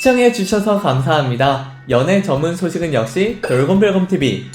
시청해 주셔서 감사합니다. 연애 전문 소식은 역시 돌곰별곰TV.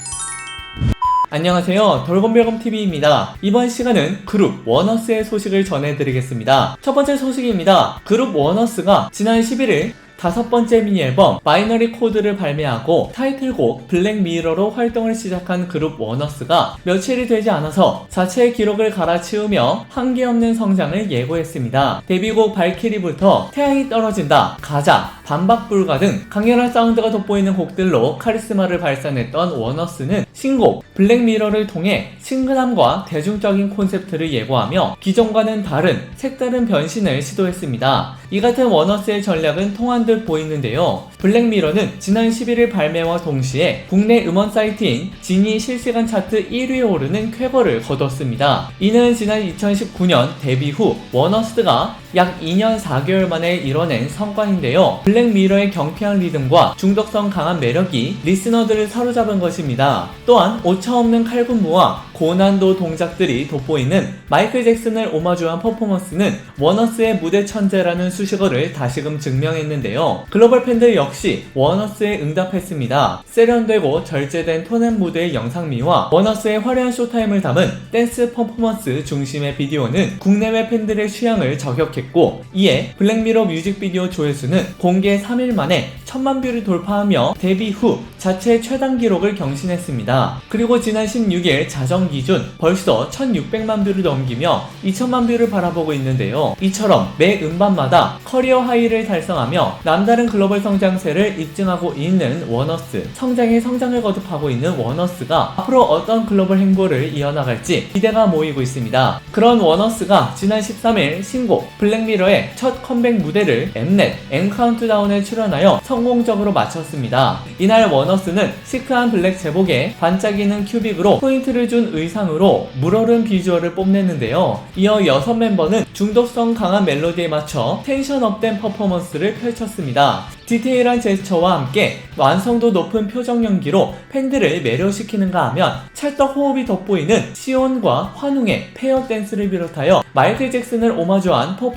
안녕하세요. 돌곰별곰TV입니다. 이번 시간은 그룹 워너스의 소식을 전해드리겠습니다. 첫 번째 소식입니다. 그룹 워너스가 지난 11일 다섯 번째 미니 앨범 바이너리 코드를 발매하고 타이틀곡 블랙 미러로 활동을 시작한 그룹 워너스가 며칠이 되지 않아서 자체의 기록을 갈아치우며 한계 없는 성장을 예고했습니다. 데뷔곡 발키리부터 태양이 떨어진다, 가자, 반박 불가 등 강렬한 사운드가 돋보이는 곡들로 카리스마를 발산했던 워너스는 신곡 블랙미러를 통해 친근함과 대중적인 콘셉트를 예고하며 기존과는 다른 색다른 변신을 시도했습니다. 이 같은 워너스의 전략은 통한 듯 보이는데요. 블랙미러는 지난 11일 발매와 동시에 국내 음원 사이트인 지니 실시간 차트 1위에 오르는 쾌거를 거뒀습니다. 이는 지난 2019년 데뷔 후 워너스가 약 2년 4개월 만에 이뤄낸 성과인데요. 블랙미러의 경쾌한 리듬과 중독성 강한 매력이 리스너들을 사로잡은 것입니다. 또한 오차없는 칼군무와 고난도 동작들이 돋보이는 마이클 잭슨을 오마주한 퍼포먼스는 워너스의 무대 천재라는 수식어를 다시금 증명했는데요. 글로벌 팬들 역시 워너스에 응답했습니다. 세련되고 절제된 톤앤 무드의 영상미와 워너스의 화려한 쇼타임을 담은 댄스 퍼포먼스 중심의 비디오는 국내외 팬들의 취향을 저격했고 이에 블랙미러 뮤직비디오 조회수는 공개 3일 만에 1000만 뷰를 돌파하며 데뷔 후 자체 최단 기록을 경신했습니다. 그리고 지난 16일 자정 기준 벌써 1600만 뷰를 넘기며 2000만 뷰를 바라보고 있는데요. 이처럼 매 음반마다 커리어 하이를 달성하며 남다른 글로벌 성장세를 입증하고 있는 워너스. 성장에 성장을 거듭하고 있는 워너스가 앞으로 어떤 글로벌 행보를 이어나갈지 기대가 모이고 있습니다. 그런 워너스가 지난 13일 신곡 블랙 미러의 첫 컴백 무대를 엠넷 엠카운트다운에 출연하여 성공적으로 마쳤습니다. 이날 워너스는 시크한 블랙 제복에 반짝이는 큐빅으로 포인트를 준 의상으로 물오른 비주얼을 뽐냈는데요. 이어 여섯 멤버는 중독성 강한 멜로디에 맞춰 텐션 업된 퍼포먼스를 펼쳤습니다. 디테일한 제스처와 함께 완성도 높은 표정 연기로 팬들을 매료시키는가 하면 찰떡 호흡이 돋보이는 시온과 환웅의 페어 댄스를 비롯하여 마이클 잭슨을 오마주한 퍼포먼스,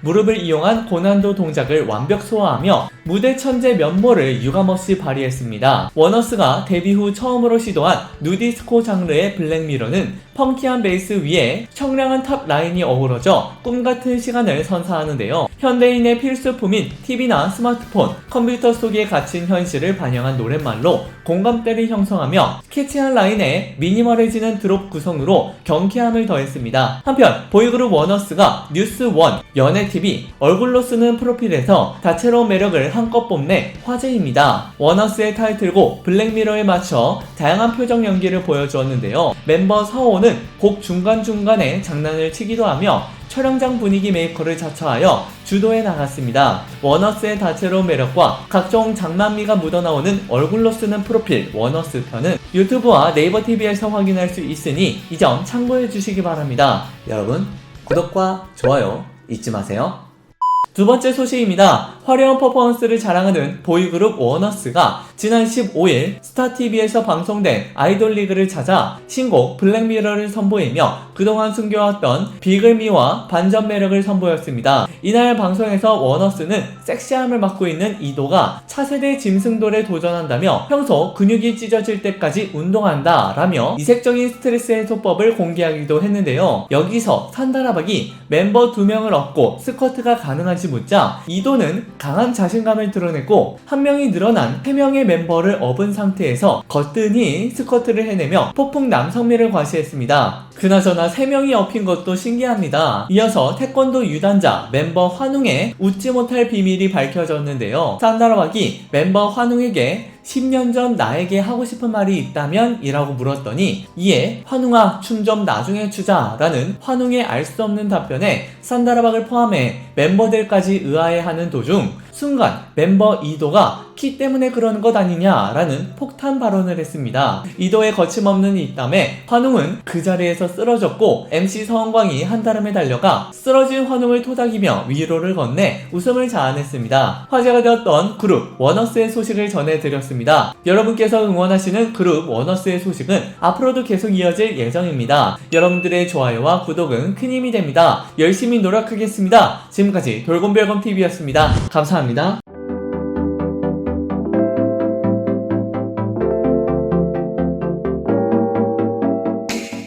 무릎을 이용한 고난도 동작을 완벽 소화하며 무대 천재 면모를 유감없이 발휘했습니다. 워너스가 데뷔 후 처음으로 시도한 누디스코 장르의 블랙미러는 펑키한 베이스 위에 청량한 탑 라인이 어우러져 꿈같은 시간을 선사하는데요. 현대인의 필수품인 TV나 스마트폰, 컴퓨터 속에 갇힌 현실을 반영한 노랫말로 공감대를 형성하며 캐치한 라인에 미니멀해지는 드롭 구성으로 경쾌함을 더했습니다. 한편 보이그룹 워너스가 뉴스 원, 연애TV, 얼굴로 쓰는 프로필에서 다채로운 매력을 한껏 뽐내 화제입니다. 워너스의 타이틀곡 블랙미러에 맞춰 다양한 표정 연기를 보여주었는데요. 멤버 서호는 곡 중간중간에 장난을 치기도 하며 촬영장 분위기 메이커를 자처하여 주도해 나갔습니다. 워너스의 다채로운 매력과 각종 장난미가 묻어나오는 얼굴로 쓰는 프로필 워너스 편은 유튜브와 네이버 TV에서 확인할 수 있으니 이 점 참고해 주시기 바랍니다. 여러분 구독과 좋아요 잊지 마세요. 두 번째 소식입니다. 화려한 퍼포먼스를 자랑하는 보이그룹 워너스가 지난 15일 스타TV에서 방송된 아이돌 리그를 찾아 신곡 블랙미러를 선보이며 그동안 숨겨왔던 비글미와 반전 매력을 선보였습니다. 이날 방송에서 워너스는 섹시함을 맡고 있는 이도가 차세대 짐승돌에 도전한다며 평소 근육이 찢어질 때까지 운동한다 라며 이색적인 스트레스 해소법을 공개하기도 했는데요. 여기서 산다라박이 멤버 두 명을 얻고 스쿼트가 가능한지 묻자 이도는 강한 자신감을 드러냈고 한 명이 늘어난 세 명의 멤버를 업은 상태에서 거뜬히 스쿼트를 해내며 폭풍 남성미를 과시했습니다. 그나저나 세 명이 업힌 것도 신기합니다. 이어서 태권도 유단자 멤버 환웅의 웃지 못할 비밀이 밝혀졌는데요. 산다라박이 멤버 환웅에게 10년 전 나에게 하고 싶은 말이 있다면? 이라고 물었더니 이에 환웅아 춤 좀 나중에 추자 라는 환웅의 알 수 없는 답변에 산다라박을 포함해 멤버들까지 의아해하는 도중 순간 멤버 이도가 키 때문에 그러는 것 아니냐라는 폭탄 발언을 했습니다. 이도의 거침없는 입담에 환웅은 그 자리에서 쓰러졌고 MC 서원광이 한다름에 달려가 쓰러진 환웅을 토닥이며 위로를 건네 웃음을 자아냈습니다. 화제가 되었던 그룹 워너스의 소식을 전해드렸습니다. 여러분께서 응원하시는 그룹 워너스의 소식은 앞으로도 계속 이어질 예정입니다. 여러분들의 좋아요와 구독은 큰 힘이 됩니다. 열심히 노력하겠습니다. 지금까지 돌곰별곰TV였습니다. 감사합니다.